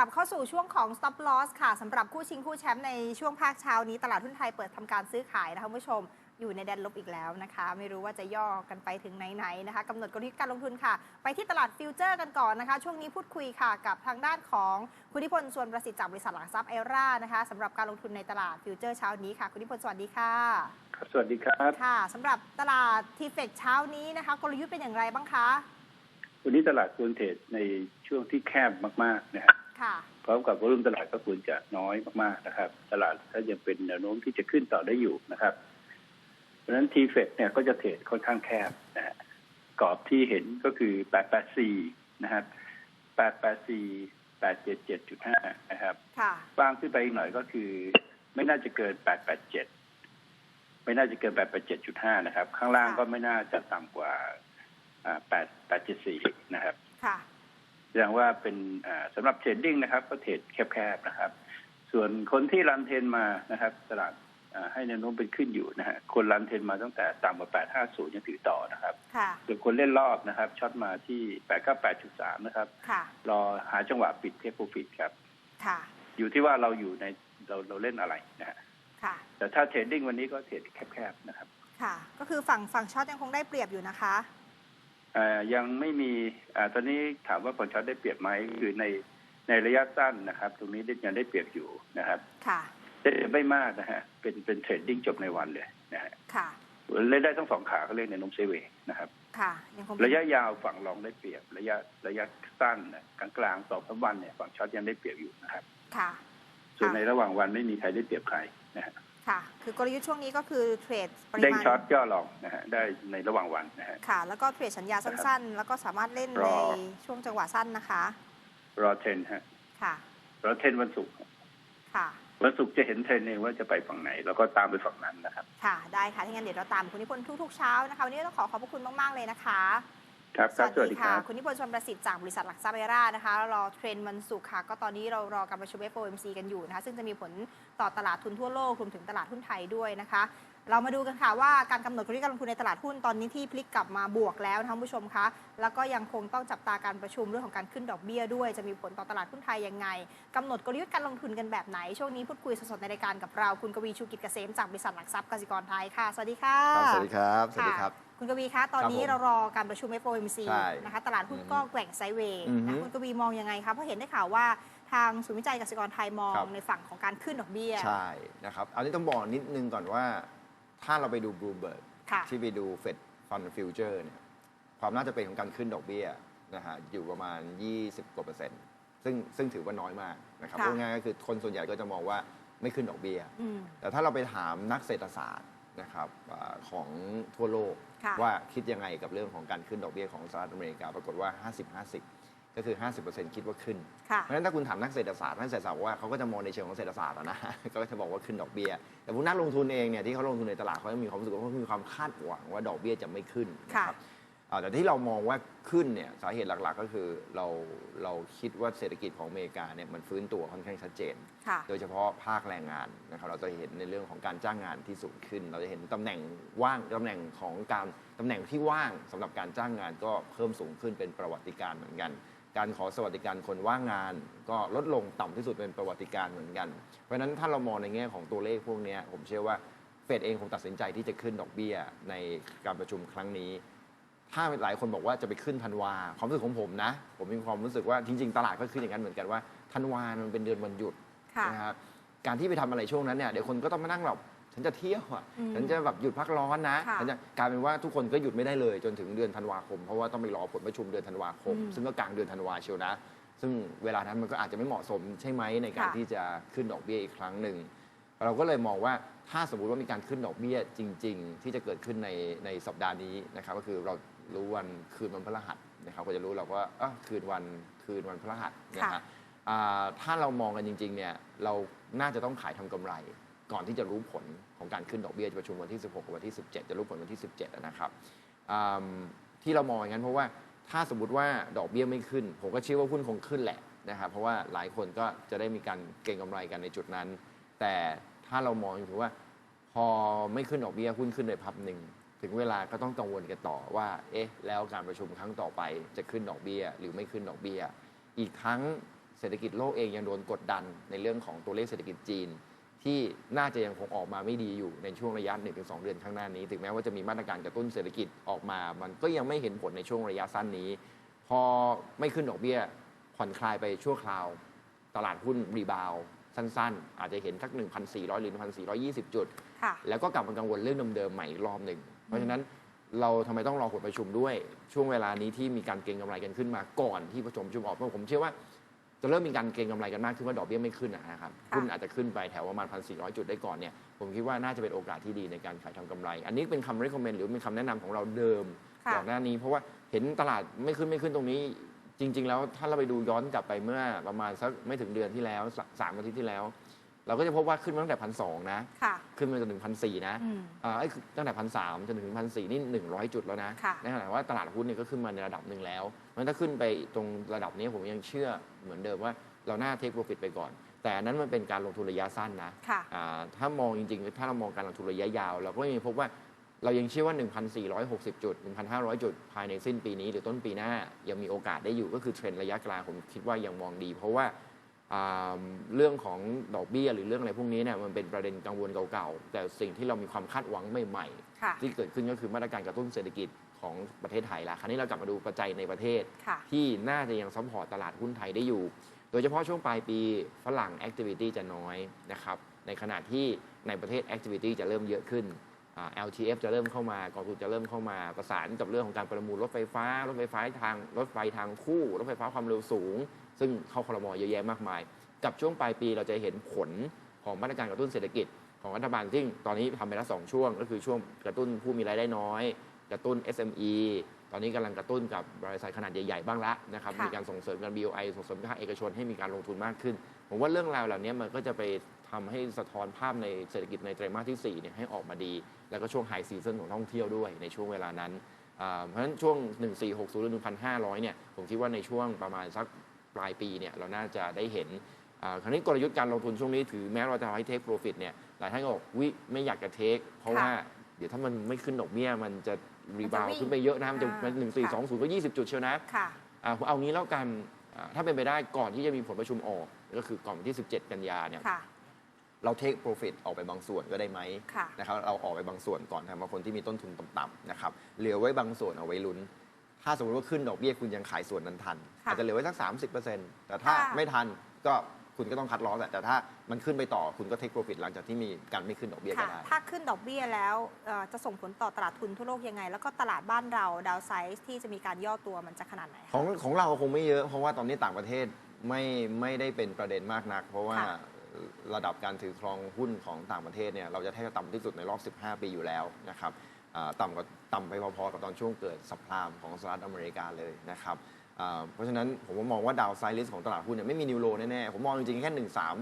ลับเข้าสู่ช่วงของ stop loss ค่ะสำหรับคู่ชิงคู่แชมป์ในช่วงภาคเช้านี้ ตลาดหุ้นไทยเปิดทำการซื้อขายนะคะคุณผู้ชมอยู่ในแดนลบอีกแล้วนะคะ ไม่รู้ว่าจะย่อกันไปถึงไหนๆนะคะกำหนดกลยุทธ์การลงทุนค่ะ ไปที่ตลาดฟิวเจอร์กันก่อนนะคะ ช่วงนี้พูดคุยค่ะกับทางด้านของคุณนิพนธ์ส่วนประสิทธิ์จากบริษัทหลักทรัพย์เอร่านะคะสำหรับการลงทุนในตลาดฟิวเจอร์เช้านี้ค่ะ คุณนิพนธ์สวัสดีค่ะครับสวัสดีครับค่ะสำหรับตลาดทีเฟกเช้านี้นะคะ กลยุทธ์เป็นอย่างไรบ้างคะวันนี้ตลาดควรเทรดในช่วงที่แคบมากๆนะฮะค่ะ พร้อมกับวอลุ่มตลาดก็ควรจะน้อยมากๆนะครับ ตลาดถ้ายังเป็นแนวโน้มที่จะขึ้นต่อได้อยู่นะครับ เพราะฉะนั้นทีเฟเนี่ยก็จะเทรดค่อนข้างแคบนะฮะกรอบที่เห็นก็คือ 884 นะครับ 884 877.5 นะครับค่ะกว้างขึ้นไปอีกหน่อยก็คือ ไม่น่าจะเกิน 887 ไม่น่าจะเกิน 887.5 นะครับ ข้างล่างก็ไม่น่าจะต่ำกว่าอ่า8 874 นะครับ ค่ะ แสดงว่าเป็นอ่าสำหรับเทรดดิ้งนะครับ ก็เทรดแคบๆนะครับ ส่วนคนที่รันเทรนมานะครับ ตลาดอ่าให้แนวโน้มเป็นขึ้นอยู่นะฮะคนรันเทรนมาตั้งแต่ต่ำกว่า 850 ยังถือต่อนะครับค่ะส่วนคนเล่นรอบนะครับช็อตมาที่ 898.3 นะครับค่ะรอหาจังหวะปิดเทคโปรฟิตครับค่ะอยู่ที่ว่าเราอยู่ในเราเราเล่นอะไรนะฮะค่ะแต่ถ้าเทรดดิ้งวันนี้ก็เทรดแคบๆนะครับ ค่ะ ก็คือฝั่งฝั่งช็อตยังคงได้เปรียบอยู่นะคะอ่า ยังไม่มีอ่าตอนนี้ถามว่าผลช็อตได้เปรียบไหมคือในในระยะสั้นนะครับ ตรงนี้ได้ยังได้เปรียบอยู่นะครับ ค่ะแต่ไม่มากนะฮะเป็นเป็นเทรดดิ้งจบในวันเลยนะฮะค่ะเล่นได้ทั้งสองขาก็เล่นในนมเซเวย์นะครับ ค่ะยังคงระยะยาวฝั่งรองได้เปรียบ ระยะระยะสั้นน่ะกลางกลางๆสองสามวันเนี่ยฝั่งช็อตยังได้เปรียบอยู่นะครับ ค่ะ ส่วนในระหว่างวันไม่มีใครได้เปรียบใครนะฮะ ค่ะ คือกลยุทธ์ช่วงนี้ก็คือเทรดปริเด้งมาณช็อตย่อลองนะฮะได้ในระหว่างวันนะฮะ ค่ะ แล้วก็เทรดสัญญาสั้น ๆ แล้วก็สามารถเล่นรในอ ช่วงจังหวะสั้นนะคะ รอเทรนฮะค่ะ รอเทรนวันศุกร์ค่ะ วันศุกร์จะเห็นเทรนเองว่าจะไปฝั่งไหน แล้วก็ตามไปฝั่งนั้นนะครับ ค่ะ ได้ค่ะถ้างั้นเดี๋ยวเราตามคุณนิพนธ์ทุกๆเช้านะคะ วันนี้ต้องขอขอบพระคุณมาก ๆ เลยนะคะ ครับครับสวัสดีคค่ะรับคุณนิพนธ์ชวนประสิทธิ์จากบริษัทหลักทรัพย์เอร่านะคะรอเทรนด์วันศุกร์ค่ะ ก็ตอนนี้เรารอการประชุม FOMC กันอยู่นะคะ ซึ่งจะมีผลต่อตลาดทุนทั่วโลกรวมถึงตลาดหุ้นไทยด้วยนะคะ เรามาดูกันค่ะว่าการกำหนดกลยุทธ์การลงทุนในตลาดหุ้นตอนนี้ที่พลิกกลับมาบวกแล้วนะคะคุณผู้ชมคะ แล้วก็ยังคงต้องจับตาการประชุมเรื่องของการขึ้นดอกเบี้ยด้วย จะมีผลต่อตลาดหุ้นไทยยังไงกำหนดกลยุทธ์การลงทุนกันแบบไหน ช่วงนี้พูดคุยสดๆในรายการกับเรา คุณกวีชูกิจเกษมจากบริษัทหลักทรัพย์กสิกรไทยค่ะ สวัสดีค่ะครับสวัสดีครับ สวัสดีครับะ คุณกวีคะ ตอนนี้ครับผมเรารอการประชุม FOMC ใช่นะคะ ตลาดหุ้นอือฮึก็แกว่งไซด์เวย์อือฮึนะคุณกวีมองยังไงคะ เพราะเห็นได้ข่าวว่าทางศูนย์วิจัยกสิกรไทยมองครับ ในฝั่งของการขึ้นดอกเบี้ย ใช่นะครับอันนี้ต้องบอกนิดนึงก่อนว่า ถ้าเราไปดูบลูเบิร์กค่ะที่ไปดูเฟดฟันฟิวเจอร์เนี่ยความน่าจะเป็นของการขึ้นดอกเบี้ยนะฮะอยู่ประมาณ 20 กว่าเปอร์เซ็นต์ซึ่งซึ่งถือว่าน้อยมากนะครับค่ะ พูดง่ายๆก็คือคนส่วนใหญ่ก็จะมองว่าไม่ขึ้นดอกเบี้ย อืม แต่ถ้าเราไปถามนักเศรษฐศาสตร์นะครับอาของทั่วโลกค่ะ ว่าคิดยังไงกับเรื่องของการขึ้นดอกเบี้ยของสหรัฐอเมริกา ปรากฏว่า 50-50 ก็คือ 50%คิดว่าขึ้นค่ะเพราะฉะนั้นถ้าคุณถามนักเศรษฐศาสตร์นักเศรษฐศาสตร์บอกว่าเขาก็จะมองในเชิงของเศรษฐศาสตร์อะนะก็จะบอกว่าขึ้นดอกเบี้ย แต่พวกนักลงทุนเองเนี่ยที่เขาลงทุนในตลาดเขาจะมีความรู้สึกว่าเขามีความคาดหวังว่าดอกเบี้ยจะไม่ขึ้นนะครับ อ่าแต่ที่เรามองว่าขึ้นเนี่ยสาเหตุหลักๆ ก็คือเราเราคิดว่าเศรษฐกิจของอเมริกาเนี่ยมันฟื้นตัวค่อนข้างชัดเจน ค่ะ โดยเฉพาะภาคแรงงานนะครับเราจะเห็นในเรื่องของการจ้างงานที่สูงขึ้น เราจะเห็นตำแหน่งว่างตำแหน่งของการตำแหน่งที่ว่างสำหรับการจ้างงานก็เพิ่มสูงขึ้นเป็นประวัติการณ์เหมือนกัน การขอสวัสดิการคนว่างงาน ก็ลดลงต่ำที่สุดเป็นประวัติการณ์เหมือนกัน เพราะฉะนั้นถ้าเรามองในแง่ของตัวเลขพวกเนี้ยผมเชื่อว่าเฟดเองคงตัดสินใจที่จะขึ้นดอกเบี้ยในการประชุมครั้งนี้ ถ้าหลายคนบอกว่าจะไปขึ้นธันวาความรู้สึกของผมนะ ผมมีความรู้สึกว่าจริง ๆ ตลาดก็ขึ้นอย่างนั้นเหมือนกันว่าธันวามันเป็นเดือนวันหยุดค่ะ นะครับการที่ไปทำอะไรช่วงนั้นเนี่ยเดี๋ยวคนก็ต้องมานั่งแบบฉันจะเที่ยวอะอืมฉันจะแบบหยุดพักร้อนนะค่ะฉันจะกลายเป็นว่าทุกคนก็หยุดไม่ได้เลยจนถึงเดือนธันวาคม เพราะว่าต้องไปรอผลประชุมเดือนธันวาคม อืมซึ่งก็กลางเดือนธันวาเชียวนะ ซึ่งเวลานั้นมันก็อาจจะไม่เหมาะสมใช่ไหมในการค่ะ ที่จะขึ้นดอกเบี้ยอีกครั้งหนึ่ง เราก็เลยมองว่าถ้าสมมุติว่ามีการขึ้นดอกเบี้ยจริง ๆ ที่จะเกิดขึ้นในในสัปดาห์นี้นะครับก็คือเรา รู้วันคืนวันพฤหัสนะครับก็จะรู้เราว่าเอ้อคืนวันคืนวันพฤหัสนะค่ะ ฮะอ่าถ้าเรามองกันจริงๆเนี่ยเราน่าจะต้องขายทำกำไร ก่อนที่จะรู้ผลของการขึ้นดอกเบี้ยจะประชุมวันที่ 16กับวันที่ 17 จะรู้ผลวันที่ 17อะนะครับอ่าที่เรามองอย่างนั้นเพราะว่าถ้าสมมติว่าดอกเบี้ยไม่ขึ้น ผมก็เชื่อว่าหุ้นคงขึ้นแหละนะครับเพราะว่าหลายคนก็จะได้มีการเก็งกำไรกันในจุดนั้น แต่ถ้าเรามองถือว่า พอไม่ขึ้นดอกเบี้ยหุ้นขึ้นในพับหนึ่ง ถึงเวลาก็ต้องกังวลกันต่อว่า เอ๊ะ แล้วการประชุมครั้งต่อไปจะขึ้นดอกเบี้ย หรือไม่ขึ้นดอกเบี้ย อีกทั้งเศรษฐกิจโลกเองยังโดนกดดันในเรื่องของตัวเลขเศรษฐกิจจีน ที่น่าจะยังคงออกมาไม่ดีอยู่ในช่วงระยะ 1-2 เดือนข้างหน้านี้ ถึงแม้ว่าจะมีมาตรการกระตุ้นเศรษฐกิจออกมา มันก็ยังไม่เห็นผลในช่วงระยะสั้นนี้ พอไม่ขึ้นดอกเบี้ยผ่อนคลายไปชั่วคราว ตลาดหุ้นรีบาวสั้นๆ อาจจะเห็นทัก 1,400 หรือ 1,420 จุดค่ะแล้วก็กลับมากังวลเรื่องเดิมๆใหม่อีกรอบหนึ่ง เพราะฉะนั้นเราทำไมต้องรอผลประชุมด้วย ช่วงเวลานี้ที่มีการเก็งกำไรกันขึ้นมาก่อนที่ประชุมประชุมออกเพราะผมเชื่อว่าจะเริ่มมีการเก็งกำไรกันมากขึ้นว่าดอกเบี้ยไม่ขึ้นนะครับค่ะหุ้นอาจจะขึ้นไปแถวประมาณ 1,400 จุดได้ก่อนเนี่ยผมคิดว่าน่าจะเป็นโอกาสที่ดีในการขายทำกำไร อันนี้เป็นคำ recommend หรือเป็นคำแนะนำของเราเดิมค่ะก่อนหน้านี้ เพราะว่าเห็นตลาดไม่ขึ้นไม่ขึ้นตรงนี้ จริง ๆ แล้วถ้าเราไปดูย้อนกลับไปเมื่อประมาณสักไม่ถึงเดือนที่แล้วสสามอาทิตย์ที่แล้ว เราก็จะพบว่าขึ้นมาตั้งแต่พันสองนะ ค่ะ ขึ้นมาจนถึงพันสี่นะอืมอ่าไอ้คือตั้งแต่พันสามจนถึงพันสี่นี่หนึ่งร้อยจุดแล้วนะค่ะ ในขณะว่าตลาดหุ้นเนี่ยก็ขึ้นมาในระดับหนึ่งแล้วเพราะฉะนั้นถ้าขึ้นไปตรงระดับนี้ผมยังเชื่อเหมือนเดิมว่าเราน่าเทคโปรฟิตไปก่อน แต่อันนั้นมันเป็นการลงทุนระยะสั้นนะ ค่ะ อ่าถ้ามองจริงๆ ถ้าเรามองการลงทุนระยะยาว เราก็ยังพบว่าเรายังเชื่อว่า 1,460 จุด 1,500 จุด ภายในสิ้นปีนี้หรือต้นปีหน้ายังมีโอกาสได้อยู่ก็คือเทรนด์ระยะกลางผมคิดว่ายังมองดี เพราะว่าอ่า เรื่องของดอกเบี้ยหรือเรื่องอะไรพวกนี้เนี่ยมันเป็นประเด็นกังวลเก่าๆ แต่สิ่งที่เรามีความคาดหวังใหม่ค่ะๆที่เกิดขึ้นก็คือมาตรการกระตุ้นเศรษฐกิจของประเทศไทยละคราวนี้เรากลับมาดูปัจจัยในประเทศค่ะที่น่าจะยังซัพพอร์ตตลาดหุ้นไทยได้อยู่ โดยเฉพาะช่วงปลายปีฝรั่ง Activity จะน้อยนะครับในขณะที่ในประเทศ Activity จะเริ่มเยอะขึ้นอ่า LTF จะเริ่มเข้ามากองทุนจะเริ่มเข้ามาประสานกับเรื่องของการประมูลรถไฟฟ้า รถไฟฟ้าทางรถไฟทางคู่ รถไฟฟ้าความเร็วสูง ซึ่งเข้าคลมเยอะแยะมากมาย กับช่วงปลายปีเราจะเห็นผลของมาตรการกระตุ้นเศรษฐกิจของรัฐบาลซึ่งตอนนี้ทำไปแล้วสองช่วง ก็คือช่วงกระตุ้นผู้มีรายได้น้อย กระตุ้น SME ตอนนี้กำลังกระตุ้นกับบริษัทขนาดใหญ่ ๆ บ้างละนะครับค่ะมีการส่งเสริมกัน BOI ส่งเสริมภาคเอกชนให้มีการลงทุนมากขึ้น ผมว่าเรื่องราวเหล่านี้มันก็จะไปทำให้สะท้อนภาพในเศรษฐกิจในไตรมาสที่4เนี่ยให้ออกมาดี แล้วก็ช่วงไฮซีซันของท่องเที่ยวด้วยในช่วงเวลานั้นอ่าเพราะฉะนั้นช่วง 1460หรือ1,500 เนี่ย ผมคิดว่าในช่วงประมาณสัก ปลายปีเนี่ยเราน่าจะได้เห็นอ่าคราวนี้กลยุทธ์การลงทุนช่วงนี้ถือแม้เราจะให้เทคโปรฟิตเนี่ยหลายท่านก็บอกวิไม่อยากจะเทค เพราะค่ะว่าเดี๋ยวถ้ามันไม่ขึ้นดอกเบี้ยมันจะรีบาวมันจะวิ่งขึ้นไปเยอะนะมันจะอ่าหนึ่งสี่สองศูนย์ก็ยี่สิบจุดเชียวนะค่ะอ่าเอางี้แล้วกันอ่าถ้าเป็นไปได้ก่อนที่จะมีผลประชุมออก ก็คือก่อนวันที่ 17 กันยาเนี่ยค่ะเราเทคโปรฟิตออกไปบางส่วนก็ได้ไหมค่ะนะครับเราออกไปบางส่วนก่อนสำหรับคนที่มีต้นทุนต่ำๆนะครับเหลือไว้บางส่วนเอาไว้ลุ้น ถ้าสมมติว่าขึ้นดอกเบี้ยคุณยังขายส่วนนั้นทัน ค่ะอาจจะเหลือไว้สัก 30%แต่ถ้าค่ะ ไม่ทันก็คุณก็ต้องคัดลอสแหละแต่ถ้ามันขึ้นไปต่อคุณก็เทคโปรฟิตหลังจากที่มีการไม่ขึ้นดอกเบี้ยก็ค่ะ ได้ ถ้าขึ้นดอกเบี้ยแล้วเอ่อจะส่งผลต่อตลาดทุนทั่วโลกยังไง แล้วก็ตลาดบ้านเราดาวไซส์ที่จะมีการย่อตัวมันจะขนาดไหนขคะ องของเราคงไม่เยอะเพราะว่าตอนนี้ต่างประเทศไม่ไม่ได้เป็นประเด็นมากนัก เพราะว่าค่ะระดับการถือครองหุ้นของต่างประเทศเนี่ยเราจะแทบจะต่ำที่สุดในรอบ 15 ปีอยู่แล้วนะครับอ่า ต่ำกว่าต่ำไปพอๆกับตอนช่วงเกิดสัพพลามของสหรัฐอเมริกาเลยนะครับอ่าเพราะฉะนั้นผมว่ามองว่าดาวไซริสของตลาดหุ้นเนี่ยไม่มีนิวโรแน่ๆ ผมมองจริงๆ แค่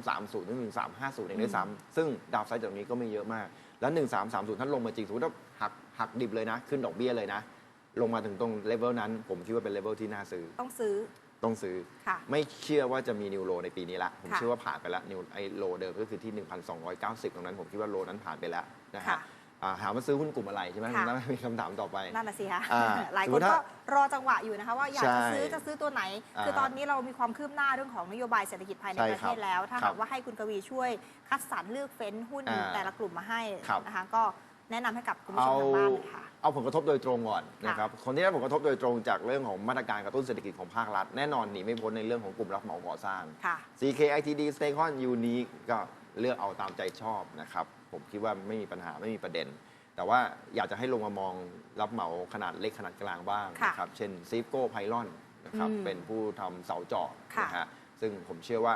1330ถึง1350 เองด้วยซ้ำซึ่งดาวไซด์ตรงนี้ก็ไม่เยอะมาก แล้ว 1330 ท่านลงมาจริงสมมติว่าหักหักดิบเลยนะ ขึ้นดอกเบี้ยเลยนะ ลงมาถึงตรงเลเวลนั้น ผมคิดว่าเป็นเลเวลที่น่าซื้อ ต้องซื้อ ต้องซื้อค่ะไม่เชื่อว่าจะมีนิวโรในปีนี้ละ ผมค่ะเชื่อว่าผ่านไปแล้วนิวไอโลเดิมก็คือที่ 1,290 ตรงนั้นผมคิดว่าโลนั้นผ่านไปแล้วนะฮะค่ะ อ่าถามว่าซื้อหุ้นกลุ่มอะไรใช่ไหมค่ะน่าจะมีคำถามต่อไป นั่นน่ะสิคะอ่าหลายสมคมุนติถ้าก็รอจังหวะอยู่นะคะ ว่าอยากจะใช่ซื้อจะซื้อตัวไหน อ่าคือตอนนี้เรามีความคืบหน้าเรื่องของนโยบายเศรษฐกิจภายในใช่ประครัเทบศแล้ว ถ้าครัหาบกว่าให้คุณกวีช่วยคัดสรรเลือกเฟ้นหุ้นอ่าแต่ละกลุ่มมาให้ครับนะคะ ก็แนะนำให้กับคุณผู้ชเอามทางบ้านเลยค่ะ เอาผลกระทบโดยตรงก่อนนะครับคนที่ได้ผลกระทบโดยตรงจากเรื่องของมาตรการกระตุ้นเศรษฐกิจของภาครัฐแน่นอนหนีไม่พ้นในเรื่องของกลุ่มรับเหมาก่อสร้าง ค่ะ CK ITD s t a k e o n Unique ก็เลือกเอาตามใจชอบนะครับ ผมคิดว่าไม่มีปัญหาไม่มีประเด็น แต่ว่าอยากจะให้ลงมามองรับเหมาขนาดเล็กขนาดกลางบ้างค่ะนะครับเช่นซีฟโก้ไพลอนนะครับอืมเป็นผู้ทำเสาเจาะค่ะนะฮะซึ่งผมเชื่อว่า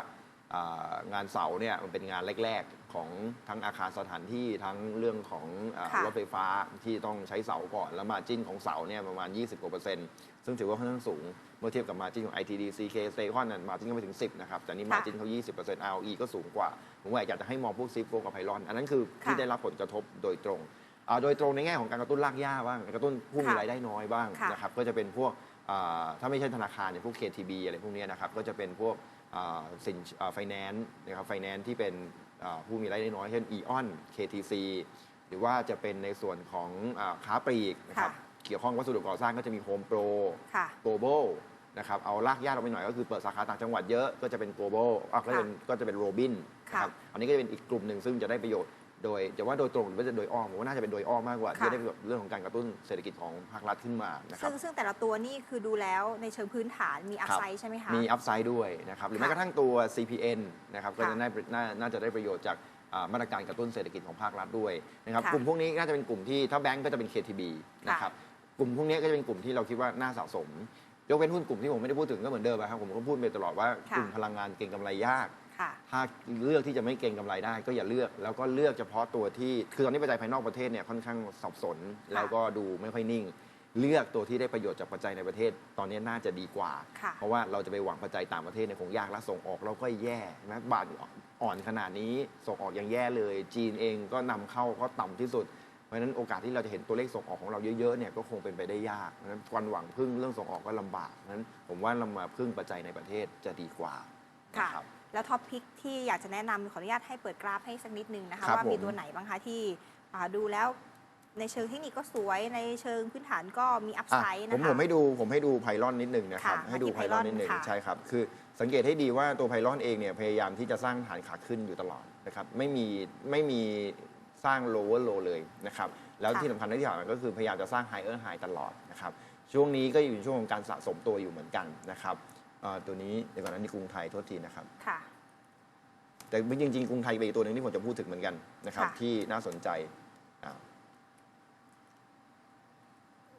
อ่างานเสาเนี่ยมันเป็นงานแรก ๆ ของทั้งอาคารสถานที่ทั้งเรื่องของอารค่ะถไฟฟ้าที่ต้องใช้เสาก่อน แล้วมาจิ้นของเสาเนี่ยประมาณ 20กว่าเปอร์เซ็นต์ซึ่งถือว่าค่อนข้างสูงเมื่อเทียบกับมาจิ้นของ ITD CK s t a k e o n นั้นมาจิ้นก็ไปถึง 10 นะครับ แต่นี่มาจิ้นเขา 20% ROE ก็สูงกว่า ผมว่าอยากจะให้มองพวกซีฟโกกับไพลอน อันนั้นคือที่ค่ะได้รับผลกระทบโดยตรงอ่าโดยตรงในแง่ของการกระตุ้นรากหญ้าบ้าง กระตุ้นผู้มีค่ะรายได้น้อยบ้างค่ะนะครับ ก็จะเป็นพวกอ่าถ้าไม่ใช่ธนาคารอย่างพวก KTB อะไรพวกเนี้ยนะครับ ก็จะเป็นพวกอ่าสินไฟแนนซ์นะครับ ไฟแนนซ์ที่เป็นอ่าผู้มีรายได้น้อย เช่น EON KTC หรือว่าจะเป็นในส่วนของอาค้าปลีกนะครับค่ะเกี่ยวข้องวัสดุก่อสร้างก็จะมี Home Pro ค่ะโกลบอล นะครับเอาลากย่าลงไปหน่อยก็คือเปิดสาขาต่างจังหวัดเยอะก็จะเป็น global อะก็จะเป็นก็จะเป็นโรบินค่ะนะครับอันนี้ก็จะเป็นอีกกลุ่มหนึ่งซึ่งจะได้ประโยชน์โดยจะว่าโดยตรงหรือว่าจะโดยอ้อมผมว่าน่าจะเป็นโดยอ้อมมากกว่าค่ะที่จะได้ประโยชน์เรื่องของการกระตุ้นเศรษฐกิจของภาครัฐขึ้นมานะครับซึ่งซึ่งแต่ละตัวนี่คือดูแล้วในเชิงพื้นฐานมีอัพครับไซด์ใช่ไหมคะมีอัพไซด์ด้วยนะครับหรือค่ะแม้กระทั่งตัว CPN นะครับก็ค่ะจะได้น่าน่าจะได้ประโยชน์จากอ่ามาตรการกระตุ้นเศรษฐกิจของภาครัฐด้วยนะครับค่ะกลุ่มพวกนี้น่าจะเป็นกลุ่มที่ถ้าแบงก์ก็จะเป็น KTB นะครับกลุ่มพวกนี้ก็จะเป็นกลุ่มที่เราคิดว่าน่าสะสม ยกเว้นหุ้นกลุ่มที่ผมไม่ได้พูดถึงก็เหมือนเดิมอะครับผมก็พูดไปตลอดว่าค่ะกลุ่มพลังงานเก็งกำไรยากค่ะถ้าเลือกที่จะไม่เก็งกำไรได้ก็อย่าเลือก แล้วก็เลือกเฉพาะตัวที่คือตอนนี้ปัจจัยภายนอกประเทศเนี่ยค่อนข้างสับสน แล้วก็ดูไม่ค่อยนิ่ง เลือกตัวที่ได้ประโยชน์จากปัจจัยในประเทศ ตอนนี้น่าจะดีกว่าค่ะเพราะว่าเราจะไปหวังปัจจัยต่างประเทศเนี่ยคงยากและส่งออกเราก็แย่นะบาทอ่อนขนาดนี้ส่งออกยังแย่เลย จีนเองก็นำเข้าก็ต่ำที่สุดเพ ราะฉะนั้นโอกาสที่เราจะเห็นตัวเลขส่งออกของเราเยอะๆเนี่ยก็คงเป็นไปได้ยากเพราะฉะนั้นการหวังพึ่งเรื่องส่งออกก็ลำบากเพราะฉะนั้นผมว่าเรามาพึ่งปัจจัยในประเทศจะดีกว่าค่ะนะครับ แล้วท็อปพิกที่อยากจะแนะนำขออนุญาตให้เปิดกราฟให้สักนิดนึงนะคะ ครับว่ามีผม ตัวไหนบ้างคะที่อ่าดูแล้วในเชิงเทคนิคก็สวยในเชิงพื้นฐานก็มีอัพอะไซด์ผนะมคะผมให้ดูผมให้ดูไพลอนนิดหนึ่งนะครับค่ะให้ดูมาที่ไพลอนนิดหนึ่ง Pylon ค่ะ ใช่ครับ คือสังเกตให้ดีว่าตัวไพลอนเองเนี่ยพยายามที่จะสร้างฐานขาขึ้นอยู่ตลอดนะครับไม่มีไม่มี สร้าง lower low เลยนะครับ แล้วที่สำคัญที่สุดก็คือพยายามจะสร้าง higher high ตลอดนะครับ ช่วงนี้ก็อยู่ในช่วงของการสะสมตัวอยู่เหมือนกันนะครับเอ่อตัวนี้เดี๋ยวก่อนนะนี่กรุงไทยโทษทีนะครับค่ะแต่จริงๆกรุงไทยเป็นอีกตัวหนึ่งที่ผมจะพูดถึงเหมือนกันนะครับค่ะที่น่าสนใจอ่า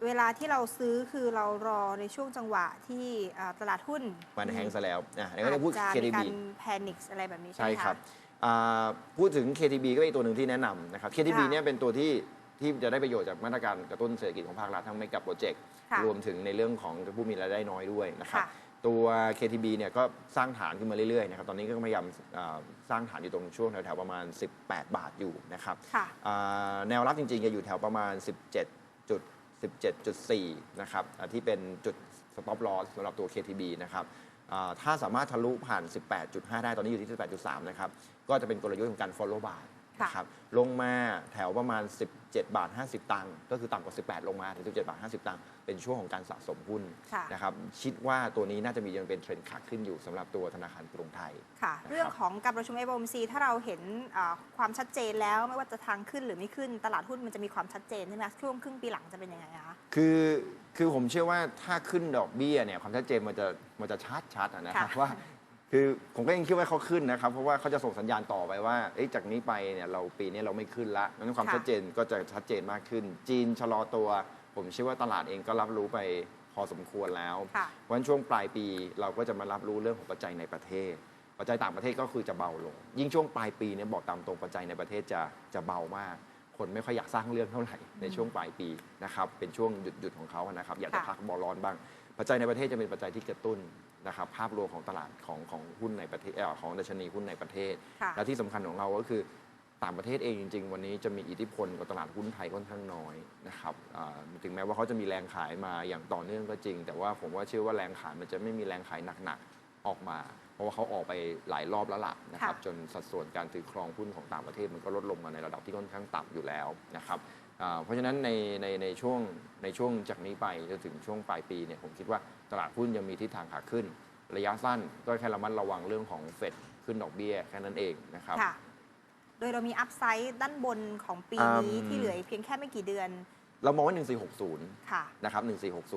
เวลาที่เราซื้อคือเรารอในช่วงจังหวะที่อ่าตลาดหุ้น มันแห้งซะแล้วอะเดี๋ยวก็จะพูดอาจจะมี KTB การแพนิคอะไรแบบนี้ใช่ใช่ไหมครัคะบ อ่าพูดถึง KTB ก็เป็นอีกตัวหนึ่งที่แนะนำนะครับ KTB ค่ะเนี่ยเป็นตัวที่ที่จะได้ประโยชน์จากมาตรการกระตุ้นเศรษฐกิจของภาครัฐทั้งไม่กับโปรเจกต์ค่ะรวมถึงในเรื่องของผู้มีรายได้น้อยด้วยนะครับ ค่ะ ตัว KTB เนี่ยก็สร้างฐานขึ้นมาเรื่อยๆนะครับตอนนี้ก็พยายามอ่าสร้างฐานอยู่ตรงช่วงแถวๆประมาณ 18 บาทอยู่นะครับ ค่ะ อ่าแนวรับจริงๆจะอยู่แถวประมาณ 17จุด17.4 นะครับอ่าที่เป็นจุด stop loss สำหรับตัว KTB นะครับอ่า ถ้าสามารถทะลุผ่าน 18.5 ได้ตอนนี้อยู่ที่ 18.3 นะครับ ก็จะเป็นกลยุทธ์ของการ follow buy ค่ะนะครับลงมาแถวประมาณ 17 บาท 50 ตังค์ก็คือต่ำกว่า 18 ลงมาถึง 17 บาท 50 ตังค์เป็นช่วงของการสะสมหุ้นค่ะนะครับคิดว่าตัวนี้น่าจะมียังเป็นเทรนด์ขาขึ้นอยู่สำหรับตัวธนาคารกรุงไทยค่ะเรื่องของการประชุม FOMC ถ้าเราเห็นอ่าความชัดเจนแล้วไม่ว่าจะทางขึ้นหรือไม่ขึ้นตลาดหุ้นมันจะมีความชัดเจนใช่ไหมช่วงครึ่งปีหลังจะเป็นยังไงคะคือ คือผมเชื่อว่าถ้าขึ้นดอกเบี้ยเนี่ยความชัดเจนมันจะมันจะชัดชัดๆอะนะครับค่ะ ว่า คือผมก็ยังคิดว่าเขาขึ้นนะครับ เพราะว่าเขาจะส่งสัญญาณต่อไปว่าเอ๊ะจากนี้ไปเนี่ยเราปีนี้เราไม่ขึ้นละนั้นความค่ะ ชัดเจนก็จะชัดเจนมากขึ้น จีนชะลอตัว ผมเชื่อว่าตลาดเองก็รับรู้ไปพอสมควรแล้ว ค่ะเพราะฉะนั้นช่วงปลายปีเราก็จะมารับรู้เรื่องของปัจจัยในประเทศ ปัจจัยต่างประเทศก็คือจะเบาลง ยิ่งช่วงปลายปีเนี่ยบอกตามตรงปัจจัยในประเทศจะจะเบามาก คนไม่ค่อยอยากสร้างเรื่องเท่าไหร่ในช่วงปลายปีนะครับเป็นช่วงหยุดหยุดของเขาอะนะครับอยากจะค่ะพักบอลร้อนบ้าง ปัจจัยในประเทศจะเป็นปัจจัยที่กระตุ้นนะครับภาพรวมของตลาดของของหุ้นในประเทศเอ่อของดัชนีหุ้นในประเทศค่ะและที่สำคัญของเราก็คือต่างประเทศเองจริง ๆ วันนี้จะมีอิทธิพลกับตลาดหุ้นไทยค่อนข้างน้อยนะครับอ่าถึงแม้ว่าเขาจะมีแรงขายมาอย่างต่อเนื่องก็จริง แต่ว่าผมว่าเชื่อว่าแรงขายมันจะไม่มีแรงขายหนักๆออกมา เพราะว่าเขาออกไปหลายรอบแล้วล่ะนะครับค่ะจนสัดส่วนการถือครองหุ้นของต่างประเทศมันก็ลดลงมาในระดับที่ค่อนข้างต่ำอยู่แล้วนะครับอ่าเพราะฉะนั้นในในในช่วงในช่วงจากนี้ไปจนถึงช่วงปลายปีเนี่ยผมคิดว่าตลาดหุ้นยังมีทิศทางขาขึ้น ระยะสั้นก็แค่ระมัดระวังเรื่องของเฟดขึ้นดอกเบี้ยแค่นั้นเองนะครับค่ะโดยเรามีอัพไซด์ด้านบนของปีนี้อืมที่เหลืออีกเพียงแค่ไม่กี่เดือน เรามองว่า 1460 ค่ะ นะครับ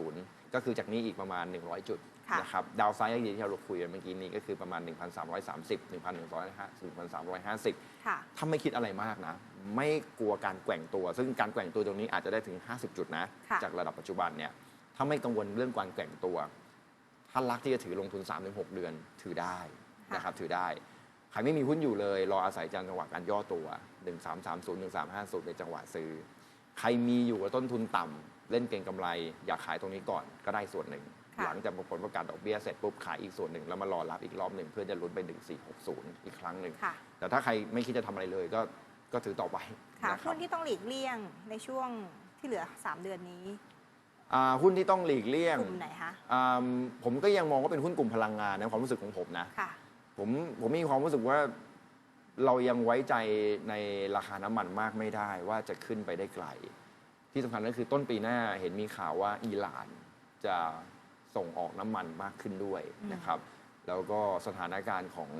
1460 ก็คือจากนี้อีกประมาณ 100 จุดค่ะ นะครับ ดาวไซด์ที่เราคุยกันเมื่อกี้นี้ก็คือประมาณ 1,330 1,150 1,350 ค่ะ ถ้าไม่คิดอะไรมากนะ ไม่กลัวการแกว่งตัว ซึ่งการแกว่งตัวตรงนี้อาจจะได้ถึง 50 จุดนะ ค่ะ จากระดับปัจจุบันเนี่ย ถ้าไม่กังวลเรื่องการแกว่งตัว ถ้ารักที่จะถือลงทุน 3-6 เดือนถือได้นะครับ ถือได้ ใครไม่มีหุ้นอยู่เลย รออาศัยจังหวะการย่อตัว 1330 1350ในจังหวะซื้อ ใครมีอยู่กับต้นทุนต่ำเล่นเก่งกำไร อยากขายตรงนี้ก่อนก็ได้ส่วนหนึ่งค่ะหลังจากผลประกาศดอกเบี้ยเสร็จปุ๊บขายอีกส่วนหนึ่งแล้วมารอรับอีกรอบหนึ่งเพื่อจะลุ้นไป 1460 อีกครั้งหนึ่งค่ะแต่ถ้าใครไม่คิดจะทำอะไรเลยก็ก็ถือต่อไปค่ะนะครัหุ้บนที่ต้องหลีกเลี่ยงในช่วงที่เหลือ 3 เดือนนี้อ่าหุ้นที่ต้องหลีกเลี่ยงกลุ่มไหนคะอ่าผมก็ยังมองว่าเป็นหุ้นกลุ่มพลังงานในความรู้สึกของผมนะค่ะผมผมมีความรู้สึกว่า เรายังไว้ใจในราคาน้ำมันมากไม่ได้ว่าจะขึ้นไปได้ไกล ที่สำคัญก็คือต้นปีหน้าเห็นมีข่าวว่าอิหร่านจะส่งออกน้ำมันมากขึ้นด้วยอืมนะครับ แล้วก็สถานการณ์ของ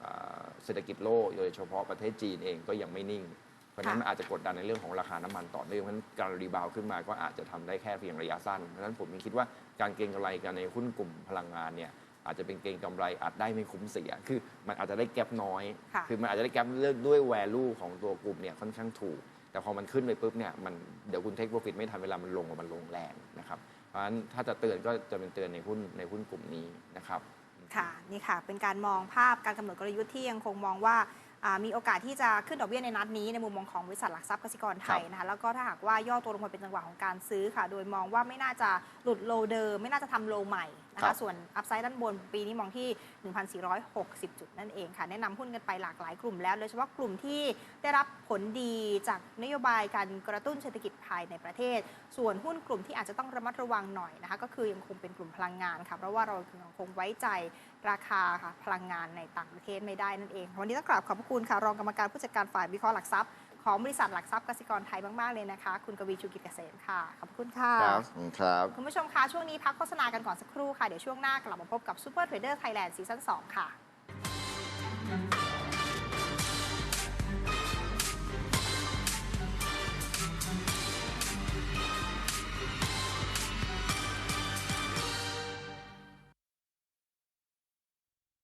เออเศรษฐกิจโลกโดยเฉพาะประเทศจีนเองก็ยังไม่นิ่ง เพราะฉะนั้นมันอาจจะกดดันในเรื่องของราคาน้ำมันต่อเนื่องเพราะฉะนั้นการรีบาวด์ขึ้นมาก็อาจจะทำได้แค่เพียงระยะสั้น เพราะฉะนั้นผมยังคิดว่าการเก็งกำไรกันในหุ้นกลุ่มพลังงานเนี่ย อาจจะเป็นเก็งกำไรอาจได้ไม่คุ้มเสีย คือมันอาจจะได้แก็บน้อย ค่ะอมันอาจจะได้แก็บเรื่องด้วย value ของตัวกลุ่มเนี่ยค่อนข้างถูก แต่พอมันขึ้นไปปุ๊บเนี่ยมันเดี๋ยวคุณเทคโปรฟิตไม่ทันเวลามันลงมันลงแรงนะครับ เพราะฉะนั้นถ้าจะเตือนก็จะเป็นเตือนในหุ้นในหุ้นกลุ่มนี้นะครับ ค่ะนี่ค่ะ เป็นการมองภาพการกำหนดกลยุทธ์ที่ยังคงมองว่าอ่ามีโอกาสที่จะขึ้นดอกเบี้ยในนัดนี้ในมุมมองของบริษัทหลักทรัพย์กสิกรไทยนะคะแล้วก็ถ้าหากว่าย่อตัวลงมาเป็นจังหวะของการซื้อค่ะ โดยมองว่าไม่น่าจะหลุดโลเดิมไม่น่าจะทำโลใหม่ นะครัคะบ ส่วนอัพไซด์ด้านบนปีนี้มองที่ 1,460 จุดนั่นเองค่ะแนะนำหุ้นกันไปหลากหลายกลุ่มแล้ว โดยเฉพาะกลุ่มที่ได้รับผลดีจากนโยบายการกระตุ้นเศรษฐกิจภายในประเทศ ส่วนหุ้นกลุ่มที่อาจจะต้องระมัดระวังหน่อยนะคะก็คือยังคงเป็นกลุ่มพลังงานค่ะเพราะว่าเรายังคงไว้ใจราคาค่ะพลังงานในต่างประเทศไม่ได้นั่นเองวันนี้ต้องกราบขอบพระคุณค่ะรองกรรมการผู้จัดการฝ่ายวิเคราะห์หลักทรัพย์ ของบริษัทหลักทรัพย์กสิกรไทยมาก ๆ เลยนะคะ คุณกวีชูกิจเกษมค่ะ ขอบพระคุณค่ะ ครับครับ คุณผู้ชมคะช่วงนี้พักโฆษณากันก่อนสักครู่ค่ะ เดี๋ยวช่วงหน้ากลับมาพบกับ Super Trader Thailand ซีซั่น2ค่ะ